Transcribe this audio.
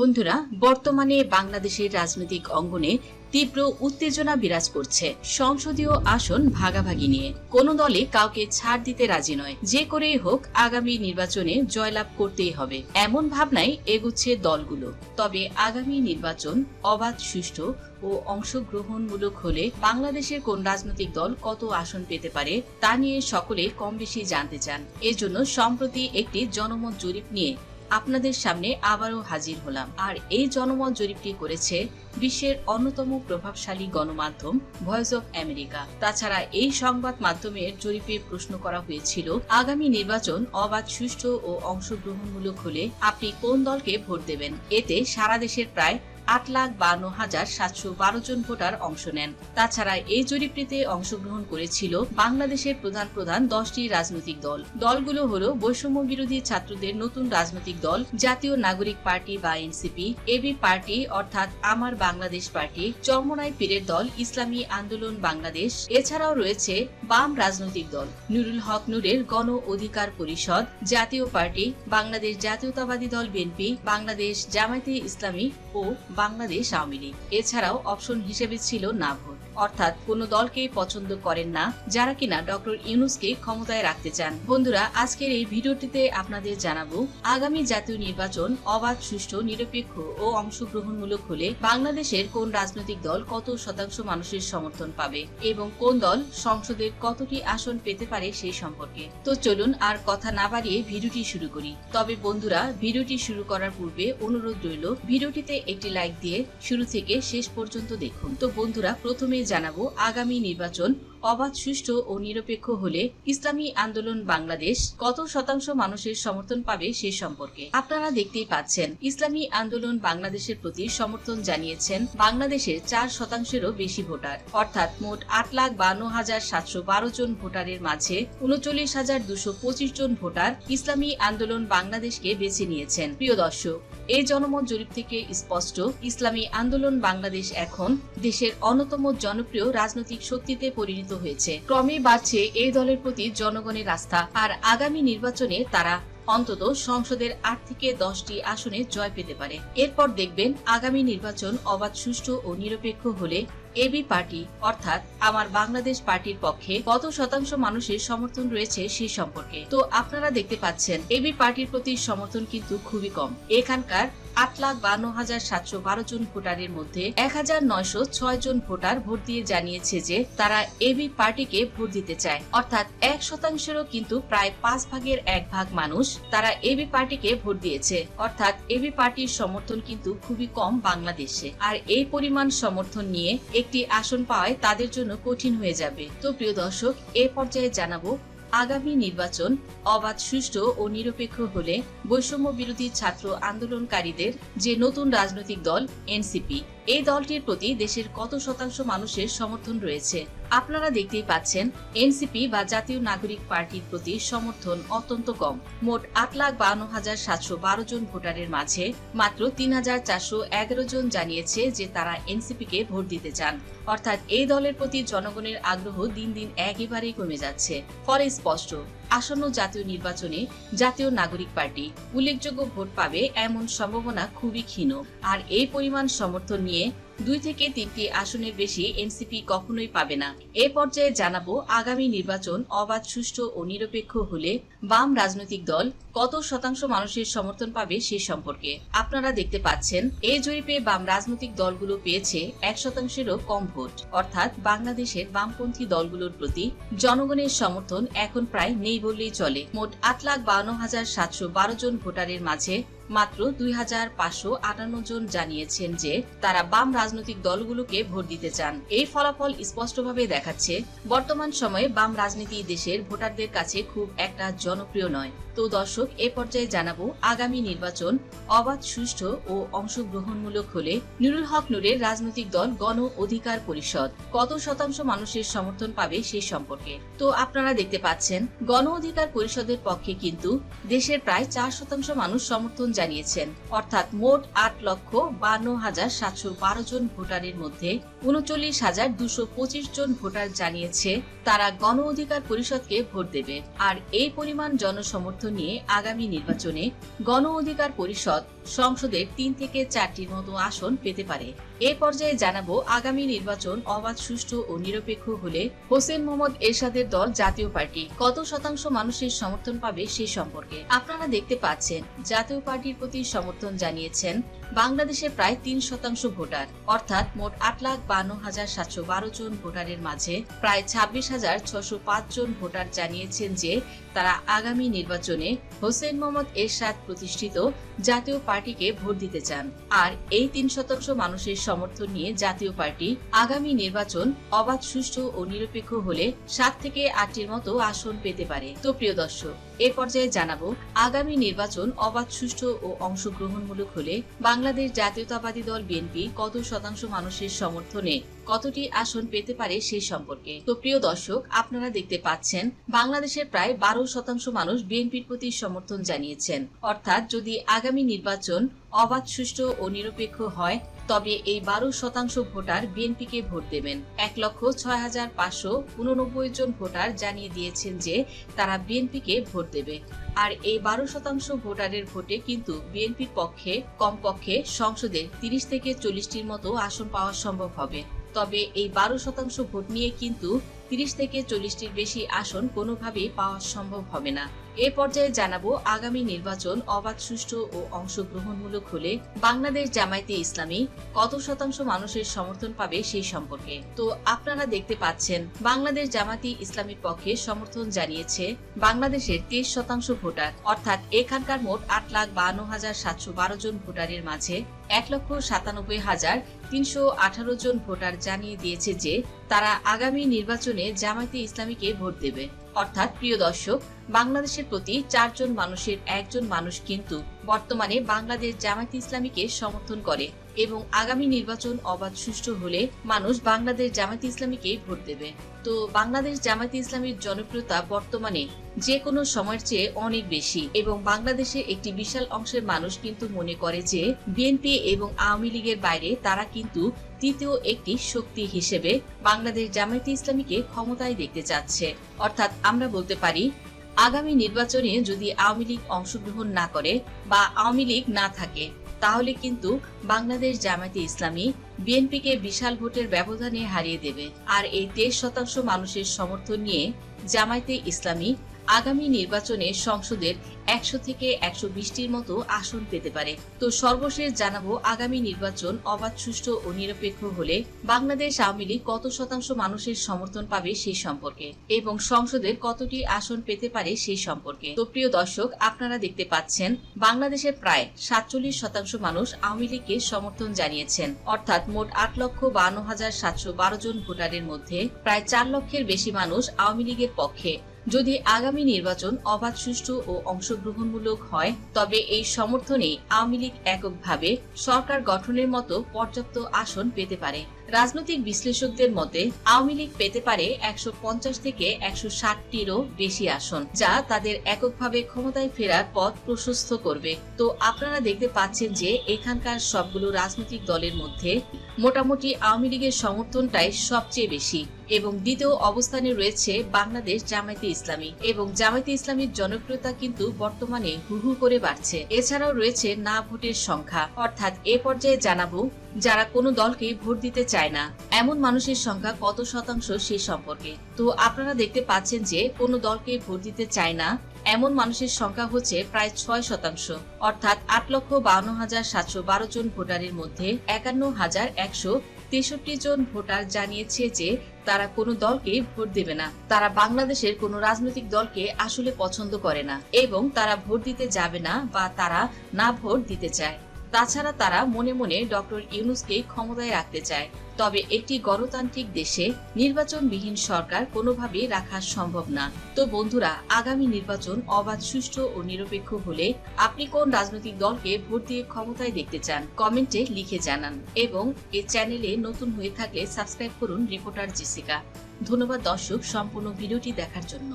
বন্ধুরা, বর্তমানে বাংলাদেশের রাজনৈতিক অঙ্গনে তীব্র উত্তেজনা বিরাজ করছে। সংসদীয় আসন ভাগাভাগি নিয়ে। কোন দলে কাউকে ছাড় দিতে রাজি নয়। যে করেই হোক, আগামী নির্বাচনে জয়লাভ করতেই হবে। এমন ভাবনায় এগুচ্ছে দলগুলো। তবে আগামী নির্বাচন অবাধ, সুষ্ঠু ও অংশগ্রহণমূলক হলে বাংলাদেশের কোন রাজনৈতিক দল কত আসন পেতে পারে, তা নিয়ে সকলে কম বেশি জানতে চান। এজন্য সম্প্রতি একটি জনমত জরিপ নিয়ে আপনাদের সামনে আবারও হাজির হলাম। আর এই জনমত জরিপটি করেছে বিশ্বের অন্যতম প্রভাবশালী গণমাধ্যম ভয়েস অফ আমেরিকা। তাছাড়া এই সংবাদ মাধ্যমের জরিপে প্রশ্ন করা হয়েছিল, আগামী নির্বাচন অবাধ, সুষ্ঠু ও অংশগ্রহণমূলক হলে আপনি কোন দলকে ভোট দেবেন? এতে সারা দেশের প্রায় আট লাখ বান্ন হাজার সাতশো বারো জন ভোটার অংশ নেন। তাছাড়া এই জরিপটিতে অংশগ্রহণ করেছিল বাংলাদেশের প্রধান প্রধান দশটি রাজনৈতিক দল। দলগুলো হলো বৈষম্য বিরোধী ছাত্রদের নতুন রাজনৈতিক দল, জাতীয় নাগরিক পার্টি বা এনসিপি, এবি পার্টি অর্থাৎ আমার বাংলাদেশ পার্টি চরমনাই পীরের দল, ইসলামী আন্দোলন বাংলাদেশ, এছাড়াও রয়েছে বাম রাজনৈতিক দল। নুরুল হক নুরের গণ অধিকার পরিষদ, জাতীয় পার্টি, বাংলাদেশ জাতীয়তাবাদী দল বিএনপি, বাংলাদেশ জামায়াতে ইসলামী ও বাংলাদেশ আওয়ামী লীগ। এছাড়াও অপশন হিসেবে ছিল না ভোট অর্থাৎ কোনো দলকে পছন্দ করেন না, যারা কিনা ডক্টর ইউনুসকে ক্ষমতায় রাখতে চান। বন্ধুরা, আজকের এই ভিডিওটিতে আপনাদের জানাব, আগামী জাতীয় নির্বাচন অবাধ, সুষ্ঠু, নিরপেক্ষ ও অংশগ্রহণমূলক হলে বাংলাদেশের কোন রাজনৈতিক দল কত শতাংশ মানুষের সমর্থন পাবে এবং কোন দল সংসদের কতটি আসন পেতে পারে সেই সম্পর্কে। তো চলুন আর কথা না বাড়িয়ে ভিডিওটি শুরু করি। তবে বন্ধুরা, ভিডিওটি শুরু করার পূর্বে অনুরোধ রইল, ভিডিওটিতে একটি লাইক দিয়ে শুরু থেকে শেষ পর্যন্ত দেখুন। তো বন্ধুরা, প্রথমে জানাব আগামী নির্বাচন অবাধ, সুষ্ঠু ও নিরপেক্ষ হলে ইসলামী আন্দোলন বাংলাদেশ কত শতাংশ মানুষের সমর্থন পাবে সে সম্পর্কে আপনারা দেখতেই পাচ্ছেন। ইসলামী আন্দোলন বাংলাদেশের প্রতি সমর্থন জানিয়েছেন বাংলাদেশের চার শতাংশেরও বেশি ভোটার। অর্থাৎ মোট আট লাখ বান্ন হাজার সাতশো বারো জন ভোটারের মাঝে উনচল্লিশ হাজার দুশো পঁচিশ জন ভোটার ইসলামী আন্দোলন বাংলাদেশকে বেছে নিয়েছেন। প্রিয় দর্শক এই জনমত জরিপ থেকে স্পষ্ট, ইসলামী আন্দোলন বাংলাদেশ এখন দেশের অন্যতম জনপ্রিয় রাজনৈতিক শক্তিতে পরিণত হয়েছে। ক্রমে বাড়ছে এই দলের প্রতি জনগণের আস্থা। আর আগামী নির্বাচনে তারা অন্তত সংসদের আট থেকে দশটি আসনে জয় পেতে পারে। এরপর দেখবেন আগামী নির্বাচন অবাধ, সুষ্ঠু ও নিরপেক্ষ হলে এবি পার্টি, অর্থাৎ আমার বাংলাদেশ পার্টির পক্ষে কত শতাংশ মানুষের সমর্থন রয়েছে সেই সম্পর্কে। তো আপনারা দেখতে পাচ্ছেন, এবি পার্টির প্রতি সমর্থন কিন্তু খুবই কম। এখানকার আট লাখ বান্ন হাজার সাতশো বারো জন ভোটারের মধ্যে এক হাজার নয়শো ছয় জন ভোটার ভোট দিয়ে জানিয়েছে যে তারা এবি পার্টিকে ভোট দিতে চায়। অর্থাৎ এক শতাংশেরও কিন্তু প্রায় পাঁচ ভাগের এক ভাগ মানুষ তারা এবি পার্টিকে ভোট দিয়েছে। অর্থাৎ এবি পার্টির সমর্থন কিন্তু খুবই কম বাংলাদেশে। আর এই পরিমাণ সমর্থন নিয়ে একটি আসন পাওয়ায় তাদের জন্য কঠিন হয়ে যাবে। তো প্রিয় দর্শক, এ পর্যায়ে জানাব আগামী নির্বাচন অবাধ, সুষ্ঠু ও নিরপেক্ষ হলে বৈষম্য বিরোধী ছাত্র আন্দোলনকারীদের যে নতুন রাজনৈতিক দল, এনসিপি, এই দলটির প্রতি দেশের কত শতাংশ মানুষের সমর্থন রয়েছে, আপনারা দেখতেই পাচ্ছেন, এনসিপি বা জাতীয় নাগরিক পার্টির প্রতি সমর্থন অত্যন্ত কম। মোট আট লাখ বান্ন হাজার সাতশো বারো জন ভোটারের মাঝে মাত্র তিন হাজার চারশো এগারো জন জানিয়েছে যে তারা এনসিপি কে ভোট দিতে চান। অর্থাৎ এই দলের প্রতি জনগণের আগ্রহ দিন দিন একেবারেই কমে যাচ্ছে। ফলে স্পষ্ট, আসন্ন জাতীয় নির্বাচনে জাতীয় নাগরিক পার্টি উল্লেখযোগ্য ভোট পাবে এমন সম্ভাবনা খুবই ক্ষীণ। আর এই পরিমাণ সমর্থন নিয়ে দুই থেকে তিনটি আসনের বেশি এনসিপি কখনোই পাবে না। এ পর্যায়ে জানাব আগামী নির্বাচন অবাধ, সুষ্ঠু ও নিরপেক্ষ হলে বাম রাজনৈতিক দল কত শতাংশ মানুষের সমর্থন পাবে সে সম্পর্কে। আপনারা দেখতে পাচ্ছেন এই জরিপে বাম রাজনৈতিক দলগুলো পেয়েছে এক শতাংশেরও কম ভোট। অর্থাৎ বাংলাদেশের বামপন্থী দলগুলোর প্রতি জনগণের সমর্থন এখন প্রায় নেই বললেই চলে। মোট আট লাখ বাউন্ন হাজার সাতশো বারো জন ভোটারের মাঝে মাত্র দুই হাজার পাঁচশো আটান্ন জন জানিয়েছেন যে তারা বাম রাজনৈতিক দলগুলোকে ভোট দিতে চান। এই ফলাফল স্পষ্টভাবে দেখাচ্ছে, বর্তমান সময়ে বাম রাজনীতি দেশের ভোটারদের কাছে খুব একটা জনপ্রিয় নয়। তো দর্শক, এ পর্যায়ে জানাব, আগামী নির্বাচন অবাধ, সুষ্ঠু ও অংশগ্রহণমূলক হলে নুরুল হক নুরের রাজনৈতিক দল গণ অধিকার পরিষদ কত শতাংশ মানুষের সমর্থন পাবে সেই সম্পর্কে? তো আপনারা দেখতে পাচ্ছেন, গণ অধিকার পরিষদের পক্ষে কিন্তু দেশের প্রায় চার শতাংশ মানুষ সমর্থন জানিয়েছেন। অর্থাৎ মোট আট লক্ষ বান্ন হাজার সাতশো বারো জন ভোটারের মধ্যে উনচল্লিশ হাজার দুশো পঁচিশ জন ভোটার জানিয়েছে তারা গণ অধিকার পরিষদকে ভোট দেবে। আর এই পরিমাণ জনসমর্থন নিয়ে আগামী নির্বাচনে গণ অধিকার পরিষদ সংসদের তিন থেকে চারটির মতো আসন পেতে পারে। এ পর্যায়ে জানাব আগামী নির্বাচন অবাধ, সুষ্ঠু ও নিরপেক্ষ হলে হোসেন মোহাম্মদ এরশাদের দল জাতীয় পার্টি। কত শতাংশ মানুষের সমর্থন পাবে সে সম্পর্কে আপনারা দেখতে পাচ্ছেন। জাতীয় পার্টির প্রতি সমর্থন জানিয়েছেন বাংলাদেশের প্রায় তিন শতাংশ ভোটার। অর্থাৎ মোট আট লাখ বান্ন হাজার সাতশো বারো জন ভোটারের মাঝে প্রায় ছাব্বিশ হাজার ছশো পাঁচ জন ভোটার জানিয়েছেন যে তারা আগামী নির্বাচনে হোসেন মোহাম্মদ এরশাদ প্রতিষ্ঠিত জাতীয় পার্টিকে ভোট দিতে চান। আর এই তিন শতাংশ মানুষের সমর্থন নিয়ে জাতীয় পার্টি আগামী নির্বাচন অবাধ, সুষ্ঠু ও নিরপেক্ষ হলে সাত থেকে আটটির মতো আসন পেতে পারে। তো প্রিয় দর্শক, এ পর্যায়ে জানাব, আগামী নির্বাচন অবাধ, সুষ্ঠু ও অংশগ্রহণমূলক হলে বাংলাদেশ জাতীয়তাবাদী দল বিএনপি কত শতাংশ মানুষের সমর্থনে কতটি আসন পেতে পারে সেই সম্পর্কে। তো প্রিয় দর্শক, আপনারা দেখতে পাচ্ছেন, বাংলাদেশের প্রায় বারো শতাংশ মানুষ বিএনপির প্রতি সমর্থন জানিয়েছেন। অর্থাৎ যদি আগামী নির্বাচন অবাধ, সুষ্ঠু ও নিরপেক্ষ হয় তবে এই বারো শতাংশ ভোটার বিএনপিকে ভোট দেবেন। এক লক্ষ ছয় হাজার পাঁচশো উননব্বই জন ভোটার জানিয়ে দিয়েছেন যে তারা বিএনপিকে ভোট দেবে। আর এই বারো শতাংশ ভোটারের ভোটে কিন্তু বিএনপির পক্ষে, কমপক্ষে সংসদে তিরিশ থেকে চল্লিশটির মতো আসন পাওয়া সম্ভব হবে। তবে এই বারো শতাংশ ভোট নিয়ে কিন্তু তিরিশ থেকে চল্লিশটির বেশি আসন কোনোভাবেই পাওয়া সম্ভব হবে না। এ পর্যায়ে জানাব, আগামী নির্বাচন অবাধ, সুষ্ঠু ও অংশগ্রহণমূলক হলে বাংলাদেশ জামায়াতে ইসলামী কত শতাংশ মানুষের সমর্থন পাবে সেই সম্পর্কে। তো আপনারা দেখতে পাচ্ছেন, বাংলাদেশ জামাতি ইসলামীর পক্ষে সমর্থন জানিয়েছে বাংলাদেশের তেইশ শতাংশ ভোটার। অর্থাৎ এখানকার মোট আট লাখ বান্ন হাজার সাতশো বারো জন ভোটারের মাঝে এক লক্ষ সাতানব্বই হাজার তিনশো আঠারো জন ভোটার জানিয়ে দিয়েছে যে তারা আগামী নির্বাচনে জামায়াতে ইসলামীকে ভোট দেবে। অর্থাৎ প্রিয় দর্শক, বাংলাদেশের প্রতি চারজন মানুষের একজন মানুষ কিন্তু বর্তমানে বাংলাদেশ জামায়াতে ইসলামীকে সমর্থন করে। এবং আগামী নির্বাচন অবাধ সুষ্ঠু হলে মানুষ বাংলাদেশ জামায়াতে ইসলামীকেই ভোট দেবে। তো বাংলাদেশ জামায়াতে ইসলামীর জনপ্রিয়তা বর্তমানে যে কোনো সময়ের চেয়ে অনেক বেশি এবং বাংলাদেশে একটি বিশাল অংশের মানুষ কিন্তু মনে করে যে বিএনপি এবং আওয়ামী লীগের বাইরে তারা কিন্তু তৃতীয় একটি শক্তি হিসেবে বাংলাদেশ জামায়াতে ইসলামীকে ক্ষমতায় দেখতে চাচ্ছে। অর্থাৎ আমরা বলতে পারি, আগামী নির্বাচনে যদি আওয়ামী লীগ অংশগ্রহণ না করে বা আওয়ামী লীগ না থাকে তাহলে কিন্তু বাংলাদেশ জামায়াতে ইসলামী বিএনপিকে বিশাল ভোটের ব্যবধানে হারিয়ে দেবে। আর এই তেইশ শতাংশ মানুষের সমর্থন নিয়ে জামায়াতে ইসলামী আগামী নির্বাচনে সংসদের একশো থেকে একশো বিশটির মতো আসন পেতে পারে। তো সর্বশেষ জানাব, আগামী নির্বাচন অবাধ, সুষ্ঠু ও নিরপেক্ষ হলে বাংলাদেশ আওয়ামী লীগ কত শতাংশ মানুষের সমর্থন পাবে সেই সম্পর্কে এবং সংসদের কতটি আসন পেতে পারে সেই সম্পর্কে। তো প্রিয় দর্শক, আপনারা দেখতে পাচ্ছেন বাংলাদেশের প্রায় সাতচল্লিশ শতাংশ মানুষ আওয়ামী লীগকে সমর্থন জানিয়েছেন। অর্থাৎ মোট আট লক্ষ বান্ন হাজার সাতশো বারো জন ভোটারের মধ্যে প্রায় চার লক্ষের বেশি মানুষ আওয়ামী লীগের পক্ষে। যদি আগামী নির্বাচন অবাধ সুষ্ঠু ও অংশগ্রহণমূলক হয়, তবে এই সমর্থনে আওয়ামী লীগ এককভাবে সরকার গঠনের মতো পর্যাপ্ত আসন পেতে পারে। রাজনৈতিক বিশ্লেষকদের মতে, আওয়ামী লীগ পেতে পারে একশো পঞ্চাশ থেকে একশো ষাটটিরও বেশি আসন, যা তাদের এককভাবে ক্ষমতায় ফেরার পথ প্রশস্ত করবে। তো আপনারা দেখতে পাচ্ছেন যে এখানকার সবগুলো রাজনৈতিক দলের মধ্যে মোটামুটি আওয়ামী লীগের সমর্থনটাই সবচেয়ে বেশি। এবং দ্বিতীয় অবস্থানে রয়েছে বাংলাদেশ জামায়াতে ইসলামী। এবং জামায়াতে ইসলামীর জনপ্রিয়তা কিন্তু বর্তমানে হু হু করে বাড়ছে। এছাড়াও রয়েছে না ভোটের সংখ্যা। অর্থাৎ এ পর্যায়ে জানাব, যারা কোনো দলকে ভোট দিতে চায় না, এমন মানুষের সংখ্যা কত শতাংশ সে সম্পর্কে। তো আপনারা দেখতে পাচ্ছেন যে, কোনো দলকে ভোট দিতে চায় না, এমন মানুষের সংখ্যা হচ্ছে প্রায় ছয় শতাংশ। অর্থাৎ আট লক্ষ বাউন্ন হাজার সাতশো বারো জন ভোটারের মধ্যে একান্ন হাজার একশো তেষট্টি জন ভোটার জানিয়েছে যে তারা কোনো দলকে ভোট দেবে না। তারা বাংলাদেশের কোনো রাজনৈতিক দলকে আসলে পছন্দ করে না এবং তারা ভোট দিতে যাবে না বা তারা না ভোট দিতে চায়। তাছাড়া তারা মনে মনে ডক্টর ইউনুসকে ক্ষমতায় রাখতে চায়। তবে একটি গণতান্ত্রিক দেশে নির্বাচনবিহীন সরকার কোনোভাবেই রাখা সম্ভব না। তো বন্ধুরা, আগামী নির্বাচন অবাধ, সুষ্ঠু ও নিরপেক্ষ হলে আপনি কোন রাজনৈতিক দলকে ভোট দিয়ে ক্ষমতায় দেখতে চান, কমেন্টে লিখে জানান এবং এ চ্যানেলে নতুন হয়ে থাকলে সাবস্ক্রাইব করুন রিপোর্টার জেসিকা। ধন্যবাদ দর্শক, সম্পূর্ণ ভিডিওটি দেখার জন্য।